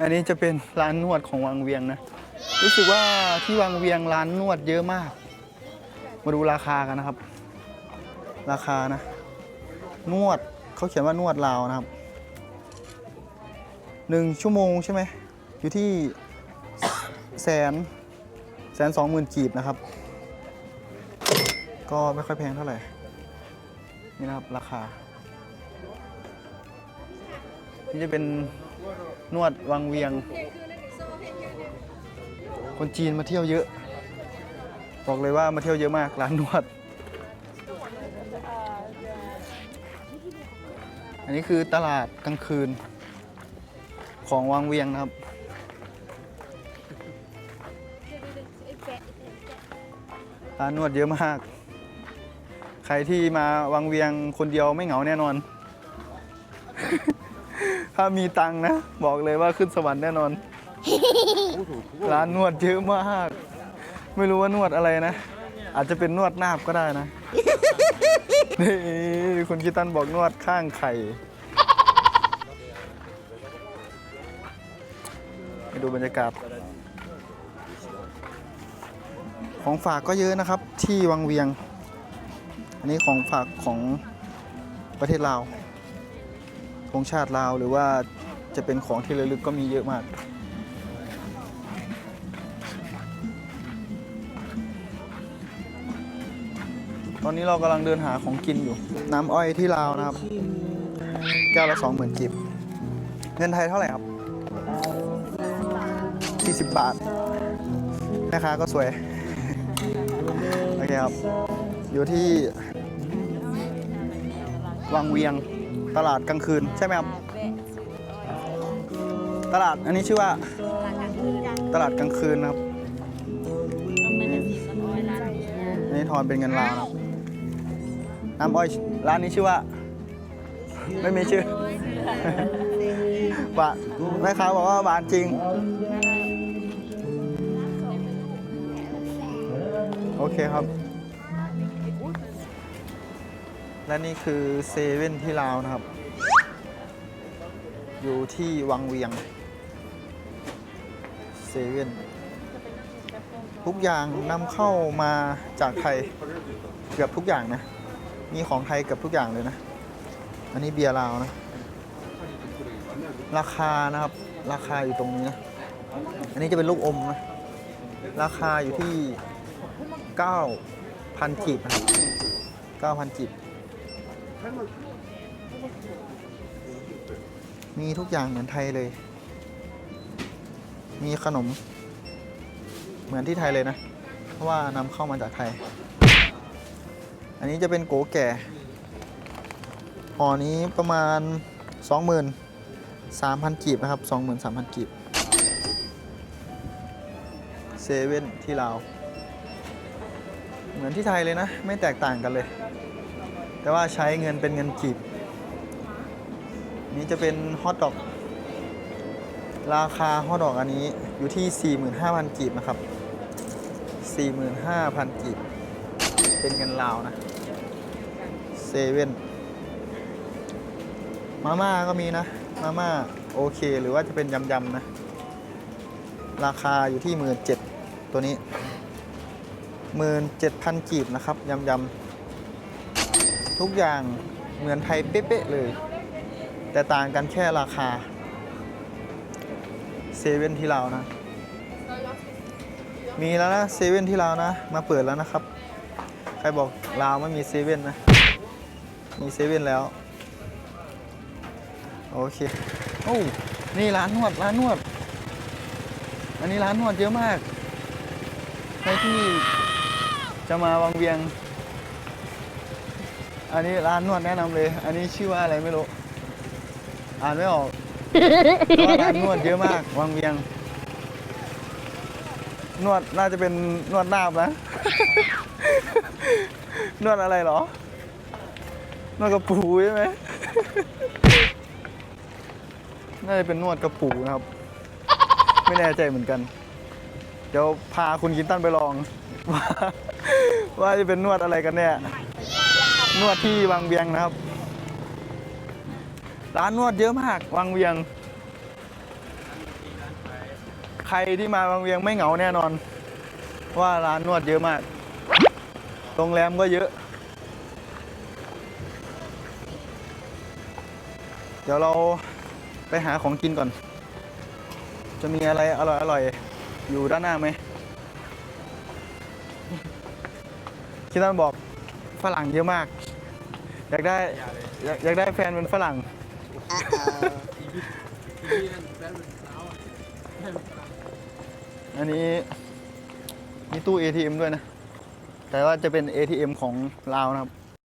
อันนี้จะเป็นร้านนวดของวังเวียงนะ รู้สึกว่าที่วังเวียงร้านนวดเยอะมาก มาดูราคากันนะครับ ราคานะ นวดเขาเขียนว่านวดลาวนะครับหนึ่งชั่วโมงใช่ไหมอยู่ที่แสนแสนสองหมื่นกีบนะครับ ก็ไม่ค่อยแพงเท่าไหร่ นี่นะครับราคา นี่จะเป็น นวดวังเวียง คนจีนมาเที่ยวเยอะ บอกเลยว่ามาเที่ยวเยอะมากร้านนวด อันนี้คือตลาดกลางคืน ของวังเวียงนะครับ ร้านนวดเยอะมาก ใครที่มาวังเวียงคนเดียวไม่เหงาแน่นอน ถ้ามีตังค์นะ บอกเลยว่าขึ้นสวรรค์แน่นอน ร้านนวดเยอะมาก ไม่รู้ว่านวดอะไรนะ อาจจะเป็นนวดนาบก็ได้นะนี่คุณคิดตันบอกนวดข้างไข่ไปดูบรรยากาศ ของฝากก็เยอะนะครับ ที่วังเวียง อันนี้ของฝากของประเทศลาว ของชาติลาว หรือว่าจะเป็นของที่ระลึกก็มีเยอะมาก ตอนนี้เรากำลังเดินหาของกินอยู่ น้ำอ้อยที่ลาวนะครับ แก้วละสองหมื่นกิบ เงินไทยเท่าไหร่ครับ 40 บาทแม่ค้าก็สวย โอเคครับ อยู่ที่วังเวียง ตลาดกลางคืนใช่ไหมครับตลาดอันนี้ชื่อว่าตลาดกลางคืนนะครับอันนี้ทอนเป็นเงินลาวนะครับน้ำอ้อยร้านนี้ชื่อว่า ไม่มีชื่อหวานแม่ค้าบอกว่าหวานจริง โอเคครับ และนี่คือเซเว่นที่ลาวนะครับ อยู่ที่วังเวียงเซเว่นทุกอย่างนำเข้ามาจากไทยเกือบทุกอย่างนะ มีของไทยเกือบทุกอย่างเลยนะ อันนี้เบียร์ลาวนะ ราคานะครับ ราคาอยู่ตรงนี้นะ อันนี้จะเป็นลูกอมนะ ราคาอยู่ที่ 9,000กีบนะครับ9,000กีบ มีทุกอย่างเหมือนไทยเลย มีขนม เหมือนที่ไทยเลยนะ เพราะว่านำเข้ามาจากไทย อันนี้จะเป็นโกแก่ห่อนี้ประมาณ 23,000กีบนะครับ 23,000กีบเซเว่นที่ลาวเหมือนที่ไทยเลยนะ ไม่แตกต่างกันเลย แต่ว่าใช้เงินเป็นเงินกีบ นี้จะเป็นฮอทดอก ราคาฮอทดอกอันนี้อยู่ที่ 45,000 กีบนะครับ 45,000 กีบ เป็นเงินลาวนะเซเว่นมาม่าก็มีนะ มาม่าโอเค หรือว่าจะเป็นยำๆนะ ราคาอยู่ที่ 17,000 ตัวนี้ 17,000 กีบนะครับยำๆ ทุกอย่างเหมือนไทยเป๊ะๆเลย แต่ต่างกันแค่ราคาเซเว่นที่เราวนะ มีแล้วนะเซเว่นที่เราวนะ มาเปิดแล้วนะครับ ใครบอกลาวไม่มีเซเว่นนะ มีเซเว่นแล้ว โอเคโอ้นี่ร้านนวดร้านนวด อันนี้ร้านนวดเยอะมากใครที่จะมาวังเวียง อันนี้ร้านนวดแนะนำเลย อันนี้ชื่อว่าอะไรไม่รู้ อ่านไม่ออกแต่ว่าร้านนวดเยอะมากวังเวียง นวดน่าจะเป็นนวดหน้าบนะ นวดอะไรเหรอ นวดกระปูใช่ไหม น่าจะเป็นนวดกระปูนะครับ ไม่แน่ใจเหมือนกัน เดี๋ยวพาคุณกินตันไปลอง ว่าว่าจะเป็นนวดอะไรกันแน่ นวดที่วังเวียงนะครับ ร้านนวดเยอะมากวังเวียง ใครที่มาบางเวียงไม่เหงาแน่นอน ว่าร้านนวดเยอะมากโรงแรมก็เยอะ เดี๋ยวเราไปหาของกินก่อน จะมีอะไรอร่อยๆ อยู่ด้านหน้าไหมคิดตันบอกฝรั่งเยอะมาก อยากได้อยากอยากได้แฟนเป็นฝรั่งอันนี้มีตู้ ATM ด้วยนะ แต่ว่าจะเป็น ATM ของลาวนะครับ